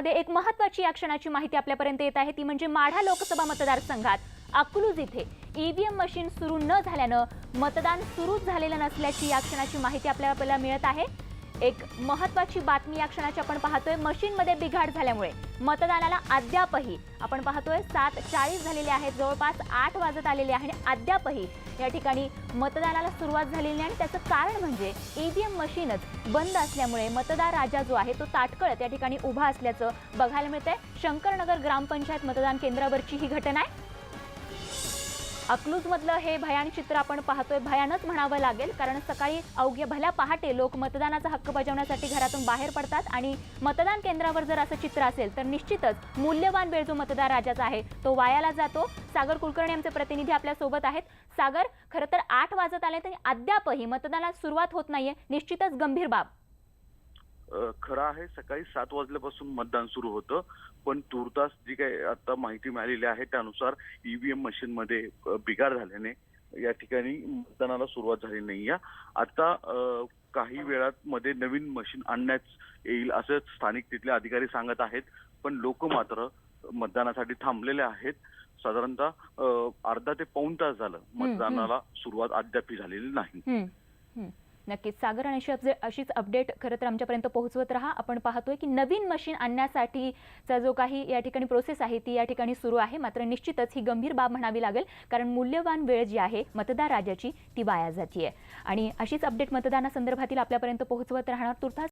महाराष्ट्रामध्ये एक महत्वाची या क्षणाची माहिती आपल्यापर्यंत येत आहे. ती म्हणजे माढा लोकसभा मतदारसंघात अकलूज इथे ईव्हीएम मशीन सुरू न झाल्यानं मतदान सुरूच झालेलं नसल्याची या क्षणाची माहिती आपल्याला मिळत आहे. एक महत्वाची बातमी या क्षणाची आपण पाहतोय. मशीनमध्ये बिघाड झाल्यामुळे मतदानाला अद्यापही आपण पाहतोय सात चाळीस झालेले आहेत. जवळपास आठ वाजत आलेले आहे आणि अद्यापही या ठिकाणी मतदानाला सुरुवात झालेली नाही आणि त्याचं कारण म्हणजे ईव्हीएम मशीनच बंद असल्यामुळे मतदार राजा जो आहे तो ताटकळत या ठिकाणी उभा असल्याचं बघायला मिळतंय. शंकरनगर ग्रामपंचायत मतदान केंद्रावरची ही घटना आहे. अकलूजमधलं हे भयान चित्र आपण पाहतोय. भयानच म्हणावं लागेल कारण सकाळी अवघ्या भल्या पहाटे लोक मतदानाचा हक्क बजावण्यासाठी घरातून बाहेर पडतात आणि मतदान केंद्रावर जर असं चित्र असेल तर निश्चितच मूल्यवान वेळ जो मतदार राजाचा आहे तो वायाला जातो. सागर कुलकर्णी आमचे प्रतिनिधी आपल्यासोबत आहेत. सागर खरं तर आठ वाजत आले तरी अद्यापही मतदानाला सुरुवात होत नाहीये. निश्चितच गंभीर बाब. खरं आहे सकाळी सात वाजल्यापासून मतदान सुरू होतं. पण तुर्तास जी काही आता माहिती मिळालेली आहे त्यानुसार ईव्हीएम मशीन मध्ये अ, बिघाड झाल्याने या ठिकाणी मतदानाला सुरुवात झाली नाही आता काही वेळात मध्ये नवीन मशीन आणण्यात येईल असं स्थानिक तिथले अधिकारी सांगत आहेत. पण लोक मात्र मतदानासाठी थांबलेले आहेत. साधारणतः अर्धा ते पाऊण तास झालं मतदानाला सुरुवात अद्याप झालेली नाही. नक्कीच. सागर आणि अशी अशीच अपडेट खरं तर आमच्यापर्यंत पोहोचवत राहा. आपण पाहतोय की नवीन मशीन आणण्यासाठीचा जो काही या ठिकाणी प्रोसेस आहे ती या ठिकाणी सुरू आहे. मात्र निश्चितच ही गंभीर बाब म्हणावी लागेल कारण मूल्यवान वेळ जी आहे मतदार राजाची ती वाया जातीये. आणि अशीच अपडेट मतदानासंदर्भातील आपल्यापर्यंत पोहोचवत राहणार तुर्तास